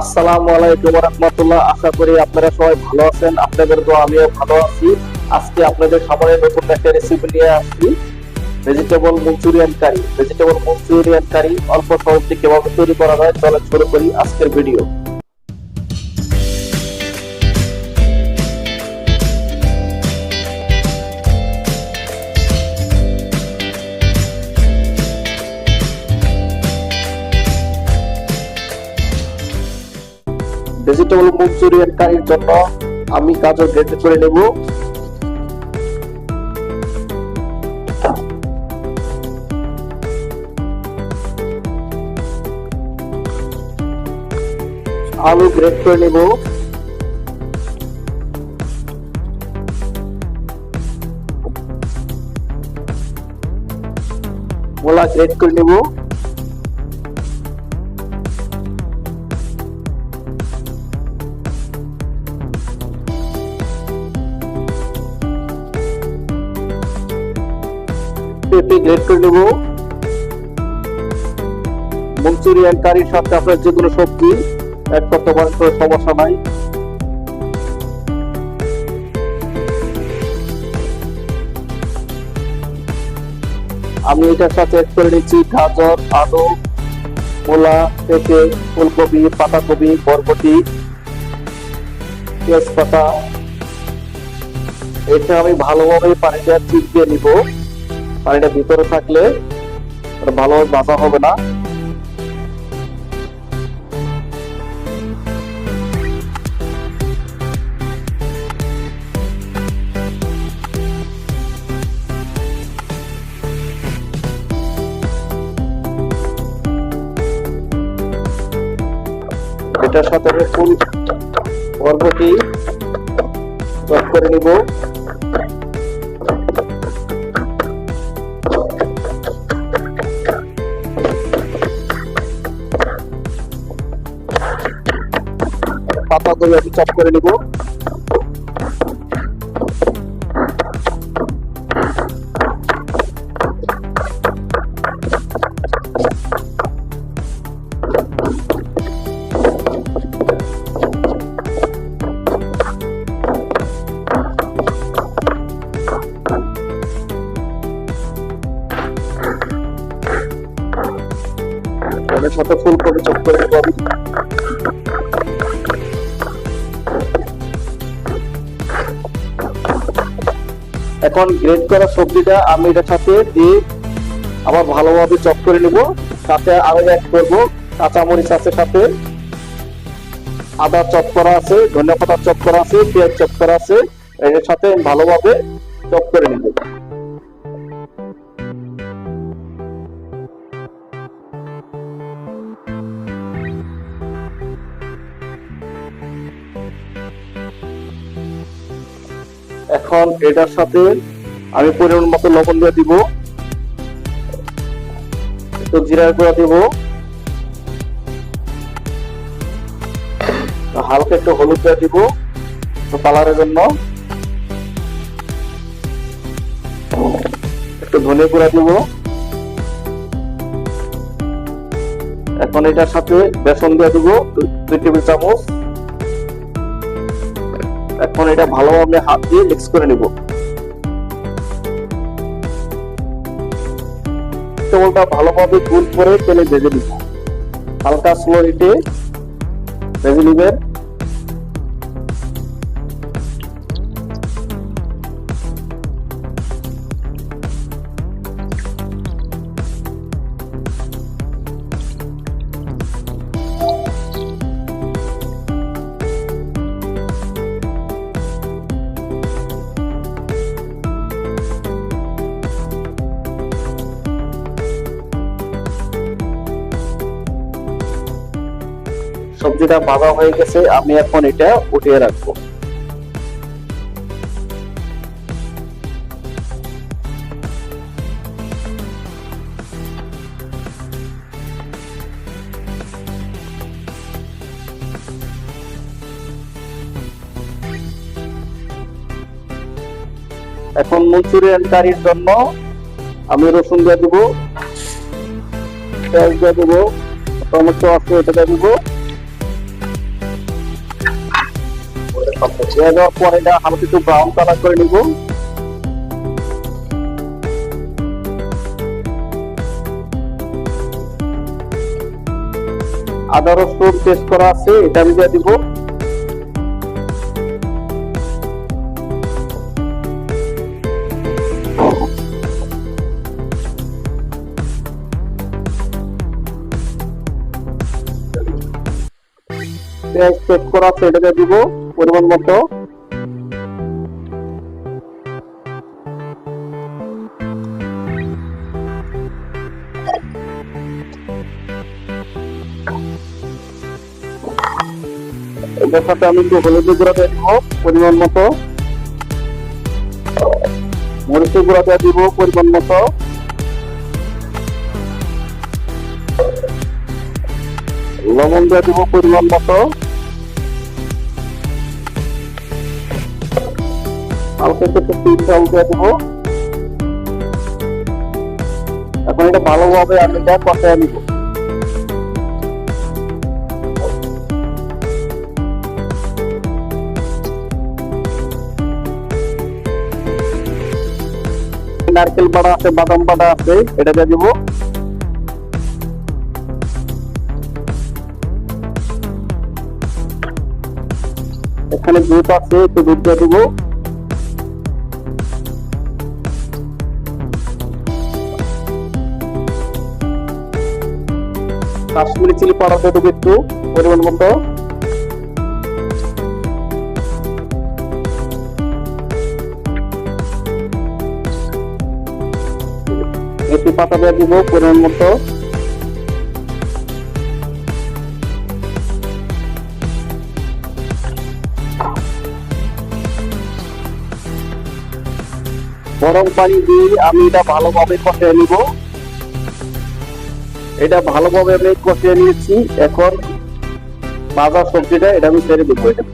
আসসালামু আলাইকুম রহমতুল্লাহ। আশা করি আপনারা সবাই ভালো আছেন। আপনাদের তো আমিও ভালো আছি। আজকে আপনাদের সামনে নতুন একটা রেসিপি নিয়ে আসছি। Vegetable Manchurian curry vegetable Manchurian curry অল্প সহজে কীভাবে তৈরি করা হয় চলে শুরু করি আজকের ভিডিও ভেজিটেবল মঞ্চুরিয়ান কারির জন্য আমি গাজর গ্রেট করে নেব। আলু গ্রেট করে নেব। মোলা গ্রেট করে নেব। পেঁপে গ্রেট করে নেব। মঞ্চুরিয়ান কারির সাথে আপনার যে কোনো সবজি এক করতে পারেন কোনো সমস্যা নাই। আমি এটার সাথে অ্যাড করে নিচ্ছি গাজর, আলু, মূলা, পেঁপে, ফুলকপি, পাতাকপি, বরবটি, তেজপাতা। এটা আমি ভালোভাবে পানিটা চিপিয়ে নিব। পানিটা ভিতরে থাকলে ভালোভাবে বাঁচা হবে না। সাথে আমি ফুল পর্বটি চপ করে নিব। পাতাগুলো আমি চপ করে নিব। সাথে ফুলকপি চপ করে আমি এখন গ্রেড করা সবজিটা আমি এটার সাথে দিয়ে আবার ভালোভাবে চপ করে নিব। সাথে আরও অ্যাড করব। কাঁচামরিচ আছে সাথে। আদা চপ করা আছে ধনিয়া পাতা চপ করা আছে, পেঁয়াজ চপ করা আছে। এর সাথে ভালোভাবে চপ করে নিব। এখন এটার সাথে আমি পরিমাণ মতো লবণ দিয়ে দিব। একটু জিরার গুঁড়া দিব। হালকা একটু হলুদ দিয়ে দিব কালারের জন্য। একটু ধনে গুঁড়া দিব। এখন এটার সাথে বেসন দিয়ে দিব দুই টেবিল চামচ। এখন এটা ভালোভাবে হাত দিয়ে মিক্স করে নিব। ভেজিটেবলটা ভালোভাবে গুল করে তেলে ভেজে নিব। হালকা স্লো হিটে ভেজে নিবেন। সবজিটা বাঁধা হয়ে গেছে, আমি এখন এটা উঠিয়ে রাখব। এখন মঞ্চুরিয়ান কারির জন্য আমি রসুন দিয়ে দেবো, পেঁয়াজ দিয়ে দেবো, টমেটো আছে এটা দিয়ে দেবো। ব্রাউন কালার করে নিব। আদা রসুন পেস্ট করা আছে, এটা আমি দিয়ে দিব। পেস্ট করা আছে, এটা দিয়ে দিব। পরিমাণ মতো এটার সাথে আমি একটু হলুদের গুঁড়া দিয়ে দিব পরিমাণ মতো মরিচের গুঁড়া দিয়ে দিব পরিমাণ মতো লবণ দিয়ে দিব পরিমাণ মতো হালকা একটু দিয়ে দিব। এখন এটা ভালোভাবে আমি কষায় নিব। নারকেল বাড়া আছে, বাদাম বাড়া আছে, এটা দিয়ে দিব। এখানে দুধ আছে, একটু দুধ দিয়ে দিব। কাশ্মীরি চিলি পাউডার দিয়ে দেবো একটু পরিমাণ মতো। একটু পাতা দিয়ে দিব পরিমাণ মতো। গরম পানি দিয়ে আমি এটা ভালোভাবে কষিয়ে নিব। এটা ভালোভাবে আমি কষিয়ে নিয়েছি। এখন ভাজা সবজিটা এটা আমি ছেড়ে দেবো এটা।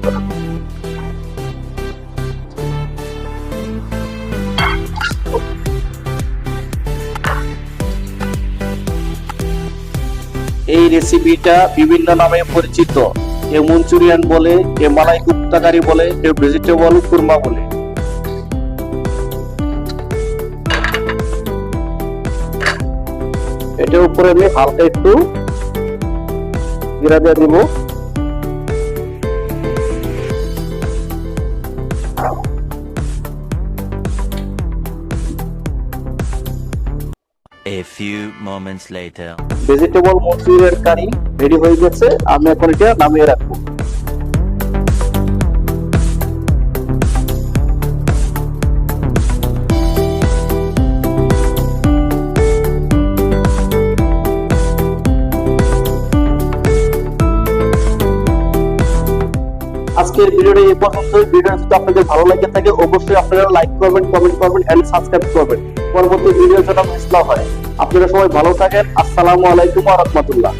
এই রেসিপিটা বিভিন্ন নামে পরিচিত। কেউ মঞ্চুরিয়ান বলে কেউ মালাই কুপ্তাকারি বলে কেউ ভেজিটেবল কুরমা বলে। এটার উপরে আমি হালকা একটু জিরা দিয়ে দিব। A few moments later. Vegetable manchurian curry ready হয়ে গেছে। আমি এখন এটা নামিয়ে রাখব। আজকের ভিডিওটা এই পর্যন্ত ভিডিও যদি আপনাদের ভালো লাগে থাকে, অবশ্যই আপনারা লাইক করবেন কমেন্ট করবেন এন্ড সাবস্ক্রাইব করবেন। পরবর্তী ভিডিও যেন মিস না হয়, আপনারা সবাই ভালো থাকেন। আসসালামু আলাইকুম ওয়া রাহমাতুল্লাহ।